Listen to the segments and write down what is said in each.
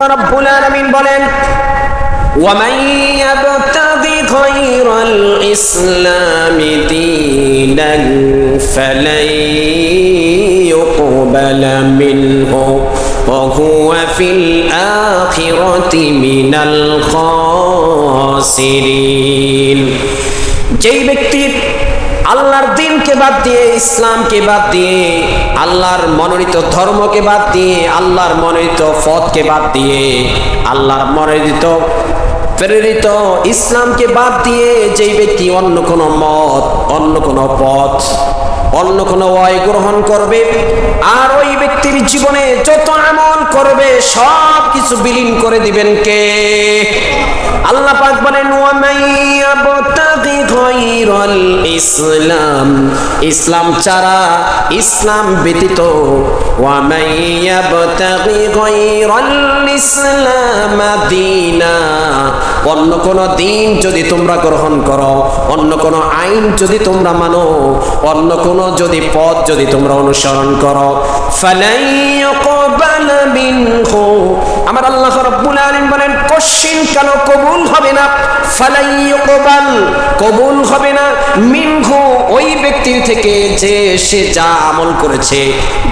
রব্বুল আলামিন বলেন ومن يبتغ غير الإسلام دينا فلن يقبل منه وهو في الآخرة من الخاسرين যেই ব্যক্তি আল্লাহর দিনকে বাদ দিয়ে, ইসলামকে বাদ দিয়ে, আল্লাহর মনোনীত ধর্মকে বাদ দিয়ে, আল্লাহর মনোনীত পথকে বাদ দিয়ে, আল্লাহর মনোনীত, প্রেরিত ইসলামকে বাদ দিয়ে যেই ব্যক্তি অন্য কোনো মত, অন্য কোনো পথ, অন্য কোনো ওয়াই গ্রহণ করবে, আর ওই ব্যক্তির জীবনে যত আমল করবে সব কিছু বিলীন করে দিবেন কে? আল্লাহ পাক বলেন ইসলাম ইসলাম ছাড়া ইসলাম ব্যতীত অন্য কোন দিন যদি তোমরা গ্রহণ করো, অন্য কোন আইন যদি তোমরা মানো, অন্য কোন যদি পথ যদি তোমরা অনুসরণ করো আমার আল্লাহ বলেন, কোশ্চিন কেন কবুল হবে না? ফালাই ইউকবাল, কবুল হবে না। মিনহু, ওই ব্যক্তির থেকে যে সে যা আমল করেছে,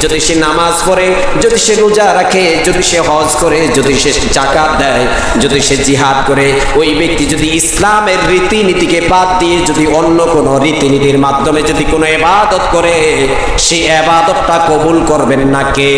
যদি সে নামাজ পড়ে, যদি সে রোজা রাখে, যদি সে হজ করে, যদি সে জাকাত দেয়, যদি সে জিহাদ করে, ওই ব্যক্তি যদি ইসলামের রীতিনীতিকে বাদ দিয়ে যদি অন্য কোনো রীতিনীতির মাধ্যমে যদি কোনো এবাদত করে সেই এবাদতটা কবুল করবেন না কে?